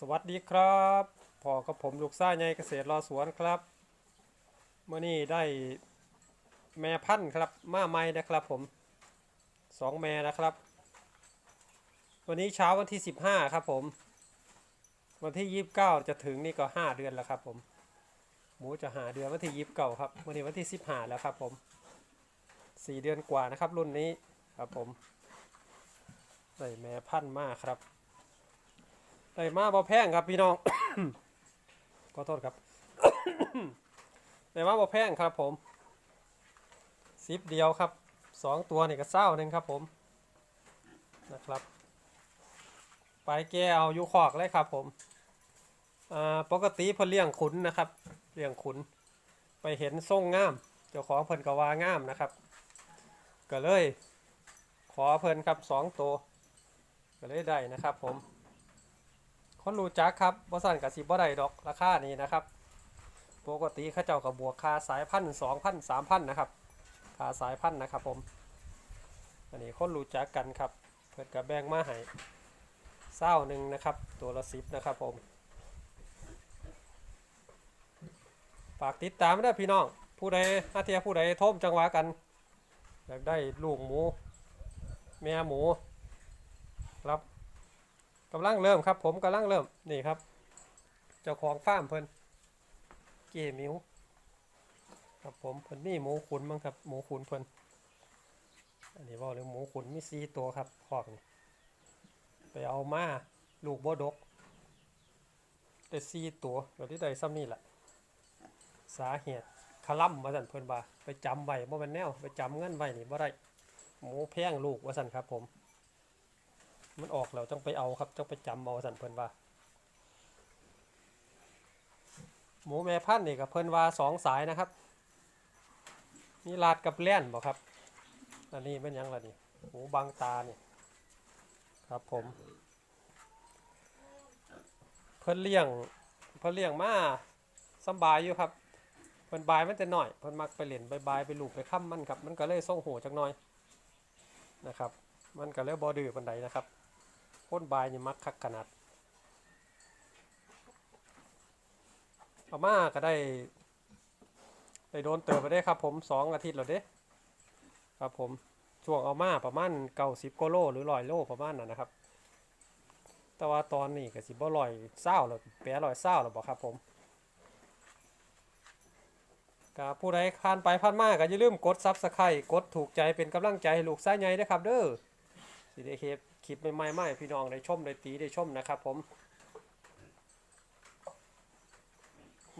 สวัสดีครับพ่อกับผมลูกซ่าใหญ่เกษตรรอสวนครับเมื่อนี้ได้แม่พันธุ์ครับมาใหม่นะครับผมสองแม่นะครับ วันนี้เช้าวันที่15ครับผม วันที่29จะถึงนี่ก็5เดือนแล้วครับผม หมูจะหาเดือนวันที่29ครับวันนี้วันที่15แล้วครับผม4เดือนกว่านะครับรุ่นนี้ครับผมได้แม่พันธุ์มากครับ ได้มาบ่แพงครับพี่น้อง ขอโทษครับ ได้มาบ่แพงครับผมซิปเดียวครับสองตัวนี่ก็เศร้าหนึ่งครับผมนะครับ ไปแกเอาอยู่ขอกเลยครับผมปกติเพิ่นเลี้ยงขุนนะครับ เลี้ยงขุน ไปเห็นทรงงาม เจ้าของเพิ่นก็ว่างามนะครับ ก็เลย ขอเพิ่นครับสองตัว ก็เลยได้นะครับผม คนรู้จักครับบ่สั่นกับสิบ่ได้ดอกราคานี้นะครับ ปกติเขาเจ้ากับบวกค่าสายพันสองพันสามพันนะครับค่าสายพันนะครับผม อันนี้คนรู้จักกันครับ เพิ่นกับแบงมาให้เศร้าหนึ่งนะครับ ตัวละสิบนะครับผม ฝากติดตามด้วยพี่น้อง ผู้ใดอาเทียผู้ใดโทมจังหวะกันอยากได้ลูกหมู แม่หมู ครับ กำลังเริ่มครับ ผมกำลังเริ่มนี่ครับ เจ้าของฟาร์มเพิ่นเกมิวครับผมเพิ่นมีหมูขุนมั้งครับหมูขุนเพิ่นอันนี้บอกเลยหมูขุนมีสี่ตัวครับคอกนี่ไปเอามาลูกบ่ดกได้สี่ตัวก็ที่ได้ซ้ำนี่แหละสาเหตุคลั่มว่าสั่นเพิ่นบ่าไปจำไว้บ่แม่นแนว ไปจำเงินไว้นี่บ่ได้หมูแพงลูกว่าสั่นครับผม มันออกแล้วต้องไปเอาครับต้องไปจำเอาสันเพิ่นว่า หมูแม่พันธุ์นี่กับเพิ่นว่าสองสายนะครับ มีลาดกับแล่นบอกครับ อันนี้เป็นยังล่ะนี่หมูบางตานี่ครับผม เพิ่นเลี้ยงเพิ่นเลี้ยงมาสบายอยู่ครับเพิ่นบายมันแต่น้อยเพิ่นมักไปเล่นบายไปลูบไปค้ำมันครับ มันก็เลยส่งโหจักหน่อยนะครับ มันก็เลยบ่ดื้อปานใดนะครับ พ่นบายนี่มักคักขนาดเอามาก็ได้ได้โดนเติบไปได้ครับ ผมสองอาทิตย์แล้วเด้ครับผมช่วงเอามาประมาณเก้าสิบกโลหรือร้อยโลประมาณนั้นนะครับ แต่ว่าตอนนี้ก็สิบ่ร้อยเศร้าแล้วแปรร้อยเศร้าแล้วบอกครับผมกับผู้ใดผ่านไปผ่านมาก็อย่าลืมกดซับสไครต์กดถูกใจเป็นกำลังใจให้ลูกซ้ายใหญ่ด้วยครับเด้อสิได้คป คลิปใหม่ๆมาให้พี่น้องได้ชมได้ตีได้ชมนะครับ ผม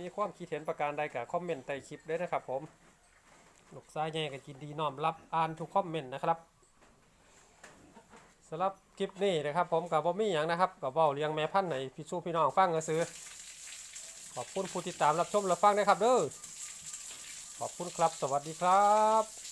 มีความคิดเห็นประการใดกับคอมเมนต์ใต้คลิปด้วยนะครับ ผมลูกซ้ายแย่ก็ยินดีน้อมรับอ่านทุกคอมเมนต์นะครับสำหรับคลิปนี้นะครับ ผมกับบ่มีอย่างนะครับกับเว้าเลี้ยงแม่พันธุ์ให้พี่สู้พี่น้องฟังก็ซื้อขอบคุณผู้ติดตามรับชมรับฟังนะครับเด้อขอบคุณครับ สวัสดีครับ